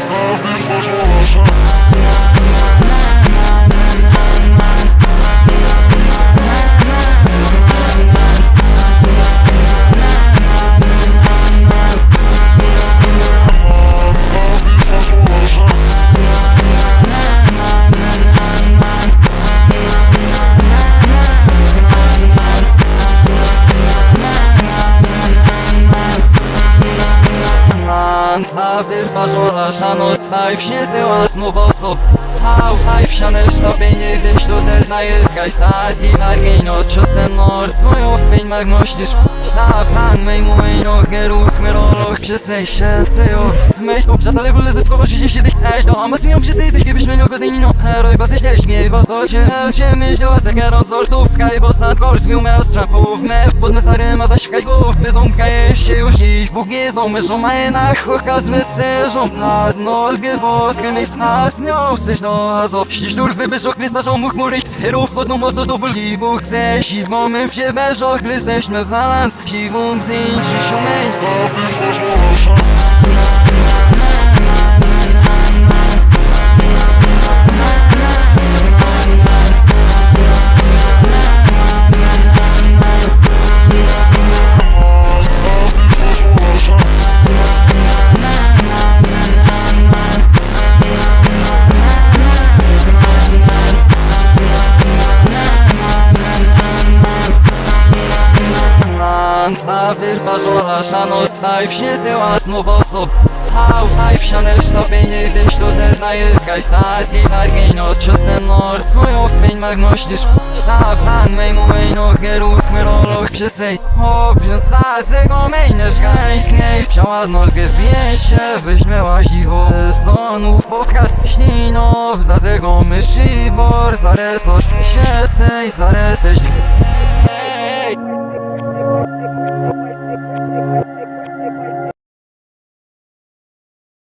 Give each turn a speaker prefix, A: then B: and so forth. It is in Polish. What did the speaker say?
A: Sometimes these words watching rush Stawy pażola szanot Staj wszyscy łasno boso Hau, staj wsianesz sobie nie dyś Tu też najeżdżaj Staj i marginos Čosten nor Svojo feň magnoštiš Štáv zán mej můj noh Gerust miroloch Přesej šelce jo Mej obžadali byli ze toho Že ještě teď až do Amba směl přesej Teď kdybyš měl kozný no Heroj basi štěž Mě bo to mi že vás tak jenom Zortówka i bo sad gor Svił mel strapów Me pod mesarem A taś w kajgów Bezdomka jeszcze już ich Bóg nie znał My żomaje na chłopka z mycerzą Na dno gewollt Gemich nas nie obsyć No also Ścisz nur wybierz Chrysta Żomu chmury Twerów Wodną moc do dobu Bóg chce Sić mamy przebierz Chrysteśmy w zalans Siwą bzyń Czy się męć Stawy pażola szanot Staj wszyscy łasno boso Hau, staj wsianesz sobie nie dyś Tu też najeżdżaj Staj i marginos Čosten nor Svojo feň magnoštiš Štáv zán mej můj noh Gerust miroloch Přesej Obžen zase go mejneš Gajsknej Przeładnol gewiesie Wyśmiała dziwo. Stonów podcast Śninów Zda go myszy bor. Zares to się Zares też